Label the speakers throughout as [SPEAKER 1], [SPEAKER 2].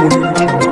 [SPEAKER 1] Thank you.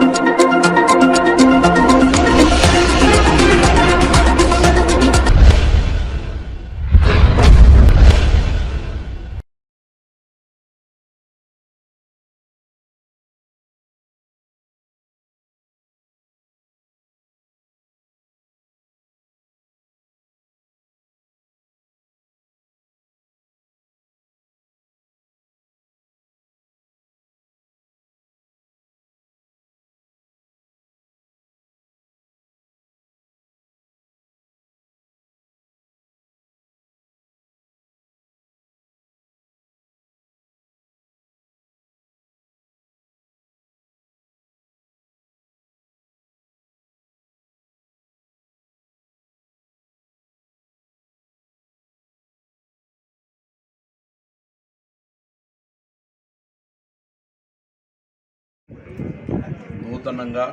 [SPEAKER 1] నూతనంగా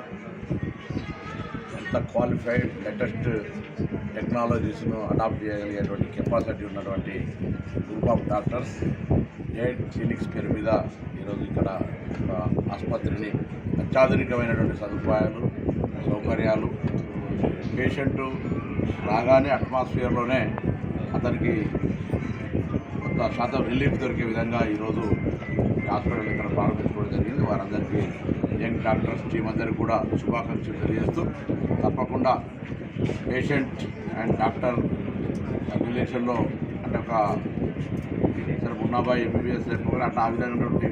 [SPEAKER 1] ఎంత qualified latest టెక్నాలజీస్ను అడాప్ట్ చేయగలిగేటువంటి కెపాసిటీ ఉన్నటువంటి group of doctors aid clinics పేరు మీద ఈరోజు ఇక్కడ ఒక ఆసుపత్రిని అత్యాధునికమైనటువంటి సదుపాయాలు సౌకర్యాలు పేషెంట్ రాగానే అట్మాస్ఫియర్లోనే అతనికి కొంత శాతం రిలీఫ్ దొరికే విధంగా ఈరోజు హాస్పిటల్ ఇక్కడ ప్రారంభించుకోవడం జరిగింది. వారందరికీ యంగ్ డాక్టర్స్ టీం అందరికీ కూడా శుభాకాంక్షలు తెలియజేస్తూ తప్పకుండా పేషెంట్ అండ్ డాక్టర్ రిలేషన్లో అంటే ఒక సరే ఉన్నాబాయి ఎంబీబీఎస్ కూడా అట్లా ఆ విధమైనటువంటి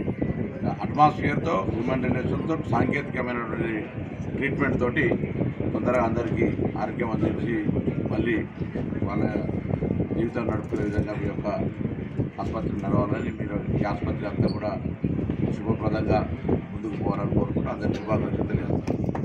[SPEAKER 1] అట్మాస్ఫియర్తో హ్యూమన్ రిలేషన్తో సాంకేతికమైనటువంటి ట్రీట్మెంట్ తోటి తొందరగా అందరికీ ఆరోగ్యం అందించి మళ్ళీ వాళ్ళ జీవితం నడుపుకునే విధంగా మీ యొక్క ఆసుపత్రి నడవాలని మీరు ఈ ఆసుపత్రి అంతా కూడా శుభప్రదంగా ముందుకు పోవాలని కోరుకుంటూ అందరి శుభాకాంక్షలు తెలియజేస్తాను